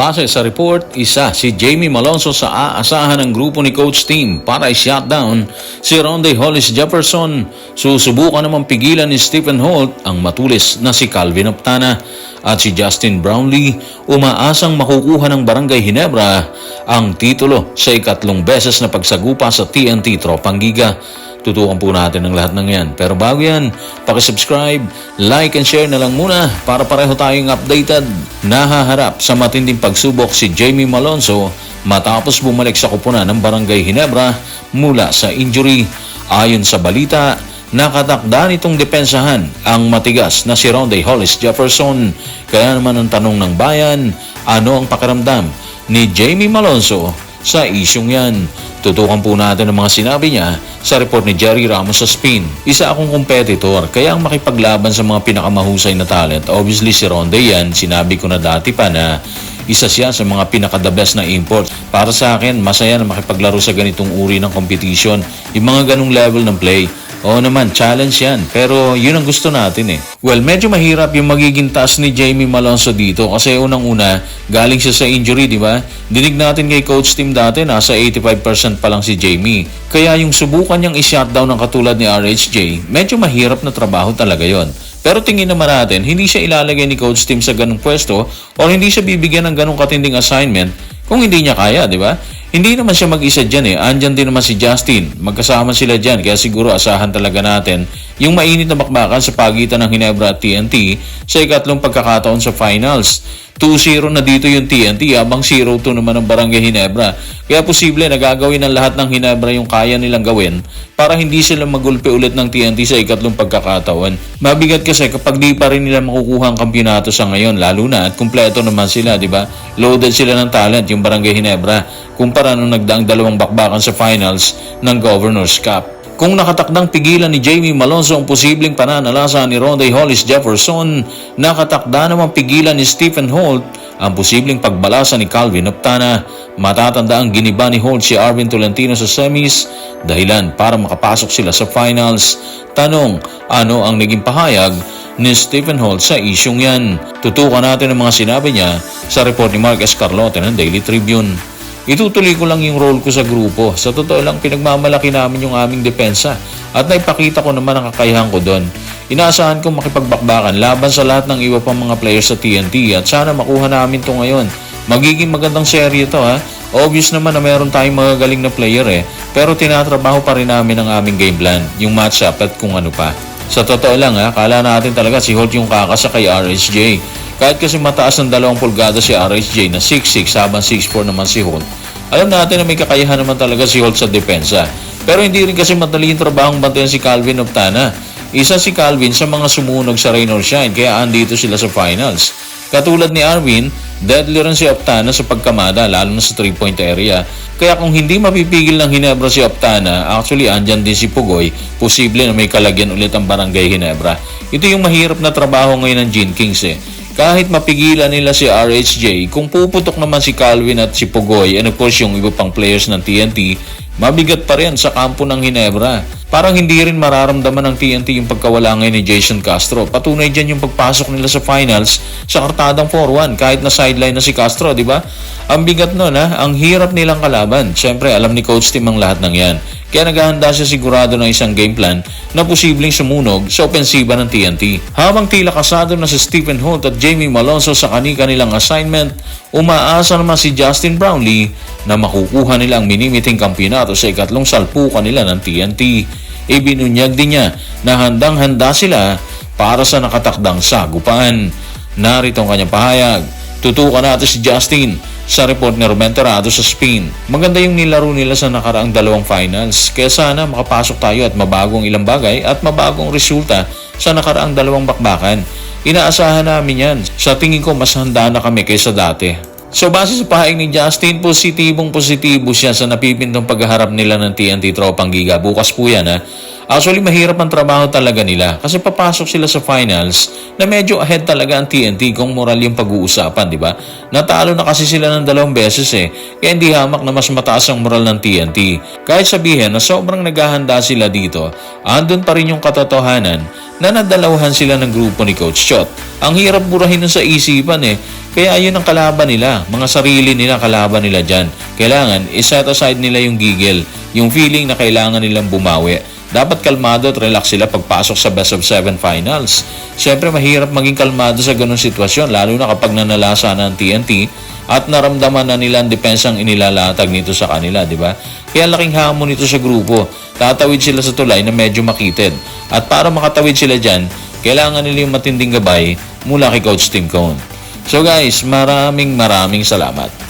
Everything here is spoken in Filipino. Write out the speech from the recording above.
Base sa report, isa si Jamie Malonzo sa aasahan ng grupo ni Coach Team para i-shutdown si Ronde Hollis Jefferson. Susubukan namang pigilan ni Stephen Holt ang matulis na si Calvin Optana at si Justin Brownlee umaasang makukuha ng Barangay Hinebra ang titulo sa ikatlong beses na pagsagupa sa TNT Tropang Giga. Tutukan po natin ang lahat ng yan. Pero bago yan, pakisubscribe, like and share na lang muna para pareho tayong updated. Nahaharap sa matinding pagsubok si Jamie Malonzo matapos bumalik sa kupunan ng Barangay Hinebra mula sa injury. Ayon sa balita, nakatakda nitong depensahan ang matigas na si Ronde Hollis Jefferson. Kaya naman ang tanong ng bayan, ano ang pakiramdam ni Jamie Malonzo sa isyong yan? Tutukan po natin ang mga sinabi niya sa report ni Jerry Ramos sa Spin. Isa akong competitor, kaya ang makipaglaban sa mga pinakamahusay na talent, obviously si Ronde yan, sinabi ko na dati pa na isa siya sa mga pinaka-the best na import. Para sa akin, masaya na makipaglaro sa ganitong uri ng competition. Yung mga ganong level ng play. Oo naman, challenge yan. Pero yun ang gusto natin eh. Well, medyo mahirap yung magiging task ni Jamie Malonzo dito kasi unang-una, galing siya sa injury, di ba? Dinig natin kay coach team dati, nasa 85% pa lang si Jamie. Kaya yung subukan niyang i-shutdown ng katulad ni RHJ, medyo mahirap na trabaho talaga yon. Pero tingin naman natin, hindi siya ilalagay ni coach team sa ganung pwesto o hindi siya bibigyan ng ganung katinding assignment kung hindi niya kaya, di ba? Hindi naman siya mag-isa dyan eh. Andyan din naman si Justin. Magkasama sila dyan. Kaya siguro asahan talaga natin yung mainit na bakbakan sa pagitan ng Hinebra at TNT sa ikatlong pagkakataon sa finals. 2-0 na dito yung TNT habang 0-2 naman ang Barangay Hinebra. Kaya posible na gagawin ng lahat ng Hinebra yung kaya nilang gawin para hindi sila magulpe ulit ng TNT sa ikatlong pagkakataon. Mabigat kasi kapag di pa rin nila makukuha ang kampyonato sa ngayon lalo na at kumpleto naman sila, di ba? Loaded sila ng talent yung Barangay Hinebra kumpara nung nagdaang dalawang bakbakan sa finals ng Governor's Cup. Kung nakatakdang pigilan ni Jamie Malonzo ang posibleng pananalasa ni Ronde Hollis Jefferson, nakatakda namang pigilan ni Stephen Holt ang posibleng pagbalasa ni Calvin Optana. Matatanda ang giniba ni Holt si Arvin Tolentino sa semis dahilan para makapasok sila sa finals. Tanong, ano ang naging pahayag ni Stephen Holt sa isyong yan? Tutukan natin ang mga sinabi niya sa report ni Mark Escarlote ng Daily Tribune. Itutuloy ko lang yung role ko sa grupo. Sa totoo lang, pinagmamalaki namin yung aming depensa at naipakita ko naman ang kakayahan ko doon. Inaasahan kong makipagbakbakan laban sa lahat ng iba pang mga players sa TNT at sana makuha namin to ngayon. Magiging magandang serye to ha. Obvious naman na meron tayong magagaling na player eh. Pero tinatrabaho pa rin namin ang aming game plan, yung matchup at kung ano pa. Sa totoo lang ha, kala natin talaga si Holt yung kakasa kay RSJ. Kahit kasi mataas ng dalawang pulgada si RSJ na 6'6 habang 6'4 naman si Holt, alam natin na may kakayahan naman talaga si Holt sa depensa. Pero hindi rin kasi madali yung trabahong bantayan si Calvin Optana. Isa si Calvin sa mga sumunog sa Rain or Shine kaya andito sila sa finals. Katulad ni Arvin, deadly rin si Optana sa pagkamada lalo na sa 3-point area. Kaya kung hindi mapipigil ng Hinebra si Optana, actually andyan din si Pugoy, posible na may kalagyan ulit ang Barangay Hinebra. Ito yung mahirap na trabaho ngayon ng Gene Kings eh. Kahit mapigilan nila si RHJ, kung puputok naman si Calvin at si Pugoy and of course yung iba pang players ng TNT, mabigat pa rin sa kampo ng Hinebra. Parang hindi rin mararamdaman ng TNT yung pagkawala ngayon ni Jason Castro. Patunay dyan yung pagpasok nila sa finals sa kartadang 4-1 kahit na sideline na si Castro, di ba? Ang bigat nun ha, ang hirap nilang kalaban. Siyempre, alam ni Coach Tim ang lahat ng yan. Kaya naghahanda siya sigurado ng isang game plan na posibleng sumunog sa opensiba ng TNT. Habang tila kasado na si Stephen Holt at Jamie Malonzo sa kani-kanilang assignment, umaasa naman si Justin Brownlee na makukuha nila ang minimiting kampyonato sa ikatlong salpukan nila ng TNT. Ibinunyag din niya na handang-handa sila para sa nakatakdang sagupaan. Narito ang kanyang pahayag. Tutukan natin si Justin sa report ni Ruben sa Spain. Maganda yung nilaro nila sa nakaraang dalawang finals. Kaya sana makapasok tayo at mabagong ilang bagay at mabagong resulta sa nakaraang dalawang bakbakan. Inaasahan namin yan. Sa tingin ko mas handa na kami kaysa dati. So base sa pahayag ni Justin, positibong positibo siya sa napipintong pagharap nila ng TNT Tropang Giga. Bukas po yan ha. Actually, mahirap ang trabaho talaga nila kasi papasok sila sa finals na medyo ahead talaga ang TNT kung moral yung pag-uusapan, di ba? Natalo na kasi sila ng dalawang beses eh, kaya hindi hamak na mas mataas ang moral ng TNT. Kahit sabihin na sobrang naghahanda sila dito, andun pa rin yung katotohanan na nadalawahan sila ng grupo ni Coach Chot. Ang hirap burahin nun sa isipan eh. Kaya yun ang kalaban nila. Mga sarili nila kalaban nila dyan. Kailangan iset aside nila yung gigil. Yung feeling na kailangan nilang bumawi. Dapat kalmado at relax sila pagpasok sa best of seven finals. Siyempre mahirap maging kalmado sa ganong sitwasyon lalo na kapag nanalasa na ang TNT at naramdaman na nila ang depensang inilalatag nito sa kanila, di ba? Kaya laking hamon nito sa grupo. Tatawid sila sa tulay na medyo makitid. At para makatawid sila dyan, kailangan nila yung matinding gabay mula kay Coach Tim Cone. So guys, maraming maraming salamat.